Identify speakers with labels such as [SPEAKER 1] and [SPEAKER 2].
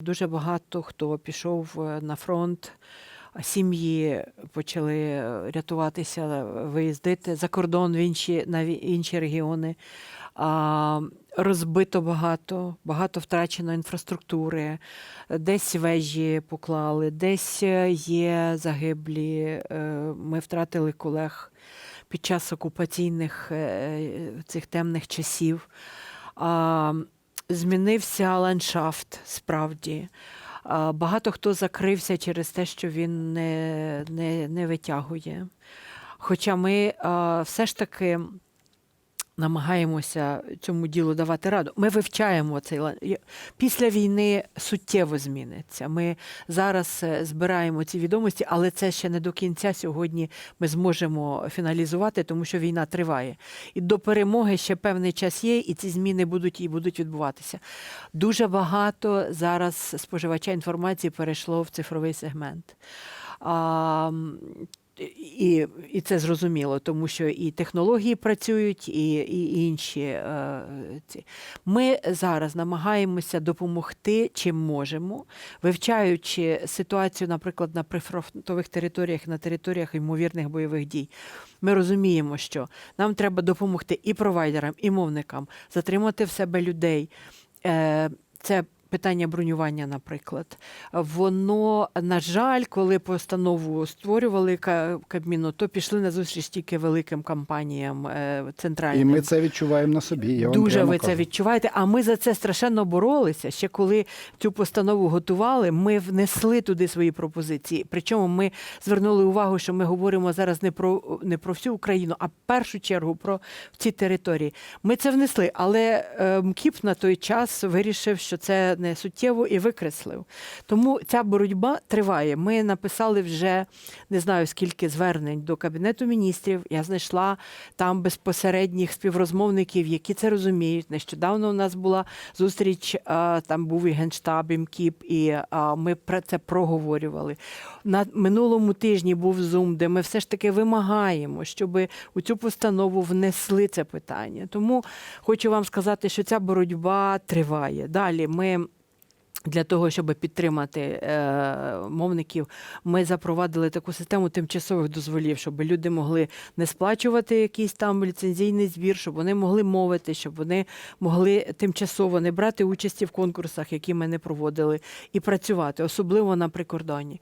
[SPEAKER 1] Дуже багато хто пішов е, на фронт, сім'ї почали е, рятуватися, виїздити за кордон в інші, на інші регіони. Розбито багато, багато втрачено інфраструктури, десь вежі поклали, десь е, є загиблі. е, Ми втратили колег під час окупаційних е, цих темних часів. Змінився ландшафт справді. Багато хто закрився через те, що він не, не, не витягує. Хоча ми все ж таки намагаємося цьому ділу давати раду. Ми вивчаємо цей після війни суттєво зміниться. Ми зараз е, збираємо ці відомості, але це ще не до кінця сьогодні ми зможемо фіналізувати, тому що війна триває. І до перемоги ще певний час є, і ці зміни будуть і будуть відбуватися. Дуже багато зараз споживача інформації перейшло в цифровий сегмент. І, і це зрозуміло, тому що і технології працюють, і, і інші. Е, ці. Ми зараз намагаємося допомогти, чим можемо, вивчаючи ситуацію, наприклад, на прифронтових територіях, на територіях ймовірних бойових дій. Ми розуміємо, що нам треба допомогти і провайдерам, і мовникам затримати в себе людей. Е, Це питання бронювання, наприклад. Воно, на жаль, коли постанову створювали Кабміну, то пішли на зустріч тільки великим компаніям е,
[SPEAKER 2] І ми це відчуваємо на собі. Я
[SPEAKER 1] Дуже ви це відчуваєте. А ми за це страшенно боролися. Ще коли цю постанову готували, ми внесли туди свої пропозиції. Причому ми звернули увагу, що ми говоримо зараз не про не про всю Україну, а в першу чергу про ці території. Ми це внесли, але МКІП на той час вирішив, що це не суттєво і викреслив. Тому ця боротьба триває. Ми написали вже не знаю скільки звернень до кабінету міністрів. Я знайшла там безпосередніх співрозмовників, які це розуміють. Нещодавно у нас була зустріч, там був і генштаб, і МКІП, і ми про це проговорювали. На минулому тижні був зум, де ми все ж таки вимагаємо, щоб у цю постанову внесли це питання. Тому хочу вам сказати, що ця боротьба триває. Далі ми. Для того, щоб підтримати е, мовників, ми запровадили таку систему тимчасових дозволів, щоб люди могли не сплачувати якийсь там ліцензійний збір, щоб вони могли мовити, щоб вони могли тимчасово не брати участі в конкурсах, які ми не проводили, і працювати, особливо на прикордонні.